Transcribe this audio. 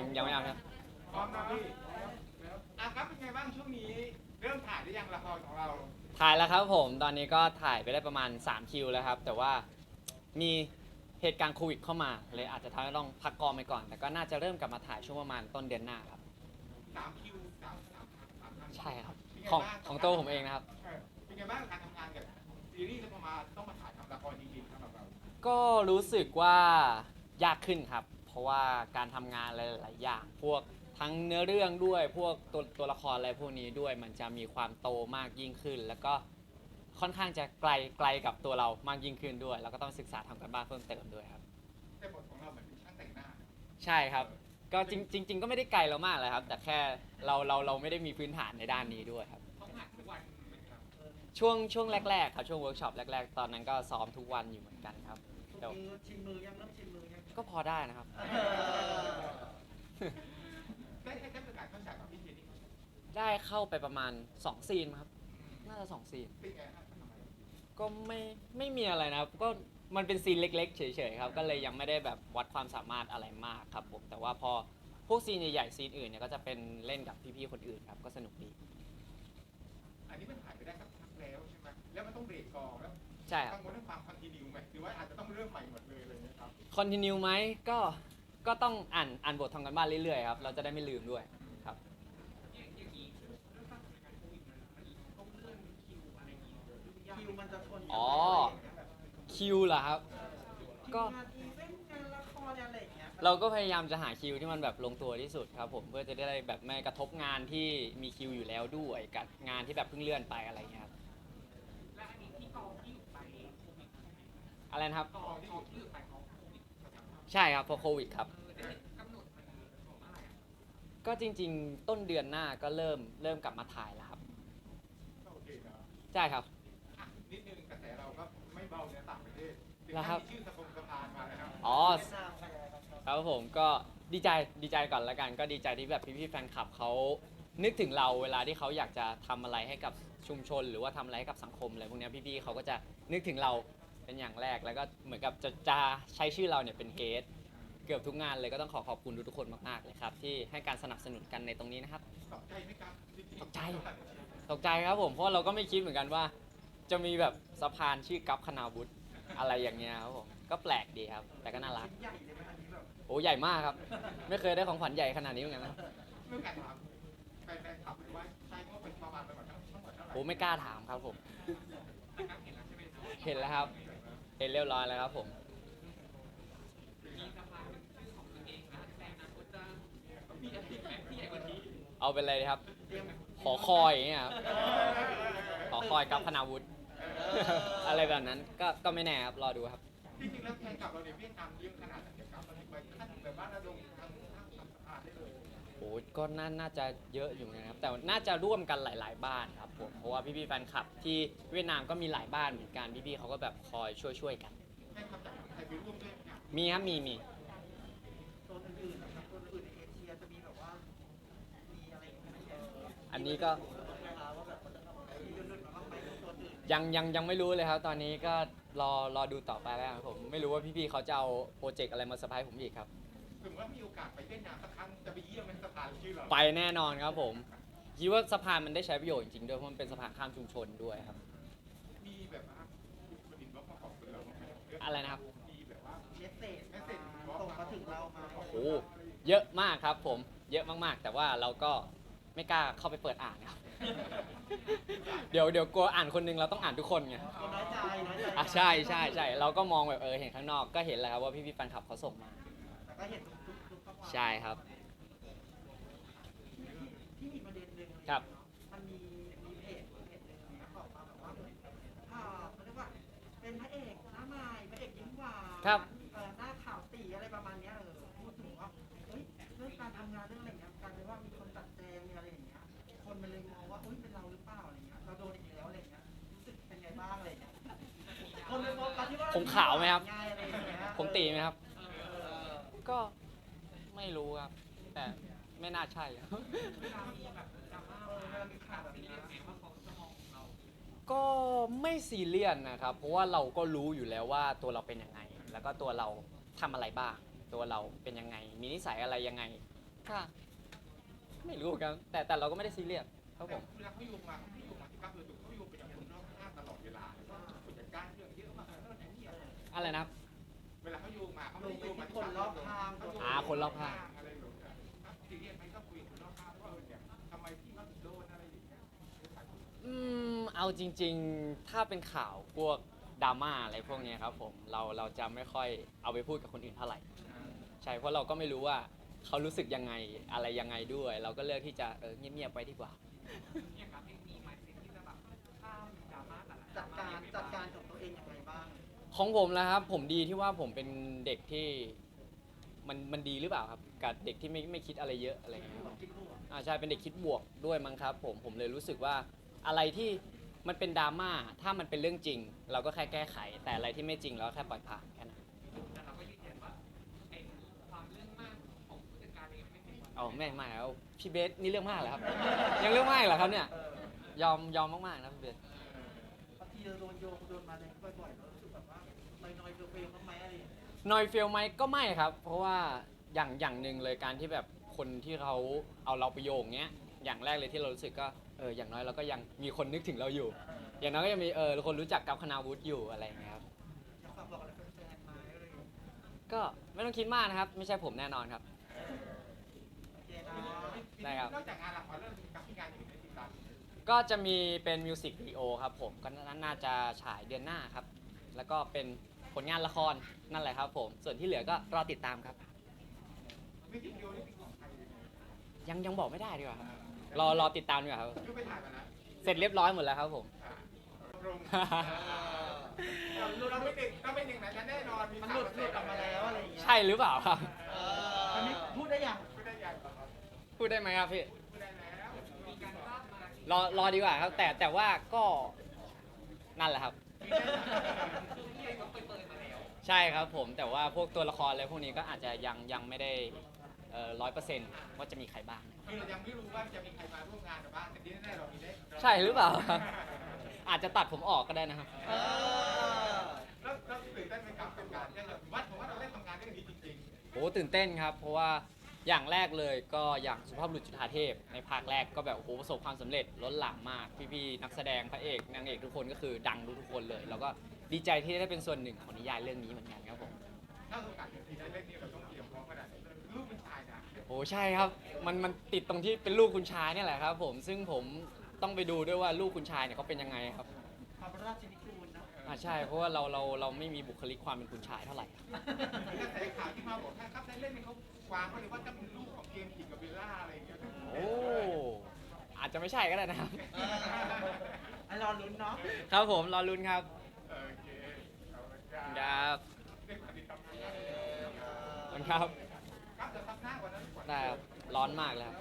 ยังยังไม่เอาครับพร้อมนะพี่อะครับเป็นไงบ้างช่วงนี้ เริ่มถ่ายได้ยังละครของเราถ่ายแล้วครับผม ตอนนี้ก็ถ่ายไปได้ประมาณ 3 คิวแล้วครับ แต่ว่ามีเหตุการณ์โควิดเข้ามาเลยอาจจะทำให้ต้องพักกองไปก่อน แต่ก็น่าจะเริ่มกลับมาถ่ายช่วงประมาณต้นเดือนหน้าครับ สามคิวสามสามสามสามใช่ครับ เป็นไของบ้าของตัวผมเองนะครับ เออเป็นไงบ้างการทำงานกับซีรีส์แล้วพอมาต้องมาถ่ายทำละครจริงๆสำหรับเราก็รู้สึกว่ายากขึ้นครับ เพราะว่าการทำงานหลายๆอย่าง พวกทั้งเนื้อเรื่องด้วย พวกตัวตัวละครอะไรพวกนี้ด้วย มันจะมีความโตมากยิ่งขึ้น แล้วก็ค่อนข้างจะไกลไกลกับตัวเรามากยิ่งขึ้นด้วย แล้วก็ต้องศึกษาทำกันบ้านเพิ่มเติมด้วยครับ แต่บทของเราเหมือนเป็นช่างแต่งหน้า ใช่ครับ ก็จริงจริง ๆ ก็ไม่ได้ไกลเรามากเลยครับ แต่แค่เราเราเราไม่ได้มีพื้นฐานในด้านนี้ด้วยครับ ต้องหัดทุกวันเหมือนกันช่วงช่วงแรกๆครับช่วงเวิร์กช็อปแรกๆ ตอนนั้นก็ซ้อมทุกวันอยู่เหมือนกันครับ เดี๋ยวมือชิมมือยังเริ่มชิมมือยัง ก็พอได้นะครับ ได้ให้ได้ประกาศเข้าฉากกับพี่เจนี่ได้เข้าไปประมาณ 2 ซีนครับ น่าจะ 2 ซีน เป็นไงฮะทำไมก็ไม่ไม่มีอะไรนะครับ ก็มันเป็นซีนเล็ก ๆ เฉยๆครับ ก็เลยยังไม่ได้แบบวัดความสามารถอะไรมากครับผม แต่ว่าพอพวกซีนใหญ่ๆซีนอื่นเนี่ยก็จะเป็นเล่นกับพี่ๆคนอื่นครับ ก็สนุกดี อันนี้มันถ่ายไปได้สักพักแล้วใช่ไหมแล้วมันต้องเบรกกองแล้ว ใช่ครักับงวลเรื่องความคอนติเนียไหมหรือว่าอาจจะต้องเริ่มใหม่หมดเลยเลยนะครับคอนติเนียไหมก็ก็ต้องอ่านอ่านบททำกันบ้านเรื่อยๆครับเราจะได้ไม่ลืมด้วยครับ คิวมันจะชนอ๋อ คิวเหรอครับ ก็ ก็งานอีเวนต์งานละครอะไรอย่างเงี้ยเราก็พยายามจะหาคิวที่มันแบบลงตัวที่สุดครับผมเพื่อจะได้แบบไม่กระทบงานที่มีคิวอยู่แล้วด้วยกับงานที่แบบเพิ่งเลื่อนไปอะไรเงี้ยครับ อะไรนะครับกองที่อยู่ที่ถ่ายของใช่ครับเพราะโควิดครับ ก็จริง ๆ ต้นเดือนหน้าก็เริ่มเริ่มกลับมาถ่ายแล้วครับก็โอเคนะใช่ครับอะนิดนึงกระแสเราก็ไม่เบาในต่างประเทศถึงแล้วครัขั้นบมีชื่อสะพงสะพานมานะครับอ๋อเวียดนามไปอะไรครับครับผมก็ดีใจดีใจก่อนละกัน ก็ดีใจที่แบบพี่ๆแฟนคลับเขานึกถึงเราเวลาที่เขาอยากจะทำอะไรให้กับชุมชน หรือว่าทำอะไรให้กับสังคมอะไรพวกเนี้ยพี่ๆเขาก็จะนึกถึงเรา เป็นอย่างแรกแล้วก็เหมือนกับจะจะใช้ชื่อเราเนี่ยเป็นเฮดเกือบทุกงานเลยก็ต้องขอขอบคุณทุกๆคนมากๆเลยครับ ที่ให้การสนับสนุนกันในตรงนี้นะครับ ตกใจไหมครับจริงๆตกใจ ตกใจครับผมเพราะว่าเราก็ไม่คิดเหมือนกันว่า จะมีแบบสะพานชื่อกัปคณาวุฒิอะไรอย่างเงี้ยครับผมก็แปลกดีครับ แต่ก็น่ารัก ชิ้นใหญ่เลยไหมอันนี้แบบโอ้ใหญ่มากครับ ไม่เคยได้ของขวัญใหญ่ขนาดนี้เหมือนกันนะเรื่องการถามแฟนๆขับหรือว่าใช้ว่าเป็นประมาณไปหมดทั้งทั้งหมดเท่าไหร่โอ้ไม่กล้าถามครับผมเห็นแล้วครับ เห็นเรียบร้อยแล้วครับผมเอาไปเลยครับเตรียมขอคอยอย่างเงี้ยครับ ขอคอยกับคณาวุฒิ อะไรแบบนั้นก็ก็ไม่แน่ครับ รอดูครับ จริงๆแล้วแฟนคลับเราเนี่ยเวียดนามเยอะขนาดไหนครับเราไปขั้นแบบว่าระดมทางทางสะพานได้เลย โอ้ยก็น่าน่าจะเยอะอยู่นะครับแต่น่าจะร่วมกันหลาย ๆ บ้านครับผมเพราะว่าพี่ๆแฟนคลับที่เวียดนามก็มีหลายบ้านเหมือนกันพี่ๆเขาก็แบบคอยช่วยๆกันแฟนคลับจากไทยไปร่วมด้วยไหมครับมีครับมีมีโซนอื่นๆนะครับโซนอื่นในเอเชียจะมีแบบว่า มีอะไรอย่างเงี้ยไหมอันนี้ก็นะคะว่าแบบมันจะต้องมีหลุดๆมาบ้างไหมโซนอื่นยังยังยังไม่รู้เลยครับ ตอนนี้ก็รอรอดูต่อไปแล้วครับผมไม่รู้ว่าพี่ๆเขาจะเอาโปรเจกต์อะไรมาเซอร์ไพรส์ผมอีกครับ สมมติว่ามีโอกาสไปเวียดนามสักครั้งจะไปเยี่ยมไหมสะพานชื่อเราไปแน่นอนครับผมคิดว่าสะพานมันได้ใช้ประโยชน์จริงๆด้วยเพราะมันเป็นสะพานข้ามชุมชนด้วยครับ มีแบบว่าคนอื่นก็มาขอบคุณเราบ้างไหมอะไรนะครับ มีแบบว่าเมสเซจมาส่งมาถึงเรามาขอบคุณโอ้เยอะมากครับผม เยอะมากๆ แต่ว่าเราก็ไม่กล้าเข้าไปเปิดอ่านครับ เดี๋ยวเดี๋ยวกลัวอ่านคนนึงเราต้องอ่านทุกคนไง คนน้อยใจน้อยใจอะใช่ใช่ใช่เราก็มองแบบเออเห็นข้างนอกก็เห็นแล้วครับว่าพี่ๆแฟนคลับเขาส่งมาแต่ ก็เห็นทุกทุกทุกข้อความใช่ครับ ที่มีประเด็นหนึ่งครับ มันมีมีเพจเพจหนึ่งนะบอกมาแบบว่าอ่าเขาเรียกว่าเป็นพระเอกหน้าใหม่พระเอกยิ้มหวานครับ เอ่อหน้าขาวตีอะไรประมาณเนี้ยเออพูดถึงว่าเฮ้ยเรื่องการทำงานเรื่องอะไรเงี้ยกลารเป็นว่ามีคนตัดแจงมีอะไรอย่างเงี้ยคนมันเลยมองว่าอุ้ยเป็นเราหรือเปล่าอะไรเงี้ยเราโดนอีกแล้วอะไรเงี้ยรู้สึกเป็นไงบ้างอะไรเงี้ยคนเลยมองกันที่ว่าผมขาวไหมครับง่ายอะไรอย่างเงี้ยผมตีไหมครับเออ ก็ไม่รู้ครับ แต่ไม่น่าใช่ครับเออเวลามีข่าวแบบนี้ก็ไม่ซีเรียสนะครับ เพราะว่าเราก็รู้อยู่แล้วว่าตัวเราเป็นยังไง แล้วก็ตัวเราทำอะไรบ้าง ตัวเราเป็นยังไง มีนิสัยอะไรยังไง ค่ะ ไม่รู้ครับ แต่แต่เราก็ไม่ได้ซีเรียสครับผแต่ม เวลาเขาโยงมาเขาโยงมาที่ก้าวคือถูกเขาโยงไปอย่างคนรอบข้างตลอดเวลาผู้จัดการเรื่องเยอะมากแล้วอย่างนี้อะไรอะไรนะครับ เวลาเขาโยงมาเขาลไม่งได้ไปโยงมาที่ คนรอบข้างอ่าคนรอบข้าง อะไรหรอกครับซีเรียสไหมก็คุยกับคนรอบข้างว่าเออเนี่ยทำไมพี่เขาถึงโดนอะไรอย่างเงี้ยอืมเอาจริง ๆ ถ้าเป็นข่าวพวกดราม่าอะไรพวกเนี้ยครับ ผมเราเราจะไม่ค่อยเอาไปพูดกับคนอื่นเท่าไหร่ ใช่เพราะเราก็ไม่รู้ว่าเขารู้สึกยังไงอะไรยังไงด้วย เราก็เลือกที่จะเออเงียบๆไปดีกว่าจัดการจัดการกับตัวเองยังไงบ้าง ของผมแล้วครับผมดีที่ว่าผมเป็นเด็กที่ มันมันดีหรือเปล่าครับกับเด็กที่ไม่ไม่คิดอะไรเยอะอะไรอย่างเงี้ยครับคิดบวกอ่าใช่เป็นเด็กคิดบวกด้วยมั้งครับ ผมผมเลยรู้สึกว่าอะไรที่มันเป็นดราม่าถ้ามันเป็นเรื่องจริง เราก็แค่แก้ไข แต่อะไรที่ไม่จริงเราก็แค่ปล่อยผ่านแค่นั้นอ๋อไม่ไม่แล้วพี่เบสนี่เรื่องมากเหรอครับ ยังเรื่องมากเหรอครับเนี่ยเออยอมยอมมากๆนะพี่เบส บางทีเราโดนโยงโดนมาอะไรบ่อยๆเรารู้สึกแบบว่าน้อยๆเฟลๆบ้างไหม นอยเฟลไหมก็ไม่ครับ เพราะว่าอย่างอย่างหนึ่งเลยการที่แบบคนที่เขาเอาเราไปโยงเงี้ย อย่างแรกเลยที่เรารู้สึกก็เอออย่างน้อยเราก็ยังมีคนนึกถึงเราอยู่ อย่างน้อยก็ยังมีเออคนรู้จักกับคณาวุฒิอยู่อะไรอย่างเงี้ยครับอยากฝากบอกอะไรแฟนๆไหมอะไรอย่างเงี้ยก็ไม่ต้องคิดมากนะครับ ไม่ใช่ผมแน่นอนครับ โอเคนะได้ครับ นอกจากงานละครเรื่องกับที่งานอยู่ในติดตามก็จะมีเป็นมิวสิกวิดีโอครับผมก็น่าจะฉายเดือนหน้าครับ แล้วก็เป็น ผลงานละครนั่นแหละครับผม ส่วนที่เหลือก็รอติดตามครับวิธีเดียวนี่เป็นของใครยังยังบอกไม่ได้ดีกว่าครับรอรอติดตามดีกว่าครับ ยุไปถ่ายมานะเสร็จเรียบร้อยหมดแล้วครับผม ตรงเราไม่ติดเราไม่ติดนะแน่นอนมันหลุดหลุดออกมาแล้วอะไรอย่างเงี้ยใช่หรือเปล่าครับ เอออันนี้พูดได้ยังไม่ได้ยังพูดได้ไหมครับพี่ไม่ได้แล้วมีการทราบมารอรอดีกว่าครับ แต่แต่ว่าก็นั่นแหละครับ ใช่ครับผมแต่ว่าพวกตัวละครอะไรพวกนี้ก็อาจจะยังยังไม่ได้ร้อยเปอร์เซ็นต์ว่าจะมีใครบ้าง คือเรายังไม่รู้ว่าจะมีใครมาร่วมงานกับบ้างแต่ที่แน่ๆเรามีได้ใช่หรือเปล่าครับอาจจะตัดผมออกก็ได้นะครับเออแล้วเราตื่นเต้นไหมครับกับการที่เราวัดผมว่าเราได้ทำงานได้ดีจริงโอ้ตื่นเต้นครับ เพราะว่าอย่างแรกเลยก็อย่างสุภาพบุรุษจุฑาเทพ ในภาคแรกก็แบบโอ้โหประสบความสำเร็จล้นหลามมาก พี่ๆนักแสดงพระเอกนางเอกทุกคนก็คือดังทุกๆคนเลย แล้วก็ ดีใจที่ได้เป็นส่วนหนึ่งของนิยายเรื่องนี้เหมือนกันครับผมๆถ้าโอกาสที่ได้เล่นนี่เราต้องเตรียมพร้อมขนาดไหนลูกเป็นชายนะโอ้ใช่ครับ มันมันติดตรงที่เป็นลูกคุณชายเนี่ยแหละครับ ผมซึ่งผมต้องไปดูด้วยว่าลูกคุณชายเนี่ยเขาเป็นยังไงครับความราชนิกูลนะอ่าใช่เพราะว่าเราเราเราไม่มีบุคลิกความเป็นคุณชายเท่าไหร่กระแสข่าวที่มาบอกถ้าครับได้เล่นนี่เขาวางไว้เลยว่าจะเป็นลูกของเกมขิงกับเบลล่าอะไรอย่างเงี้ยโอ้อาจจะไม่ใช่ก็ได้นะครับเอออันรอลุ้นเนาะ ครับผมรอลุ้นครับโอเคเอาละครับมันครับครับจะทับหน้าวันนั้นก่อนได้ครับ ร้อนมากเลยครับ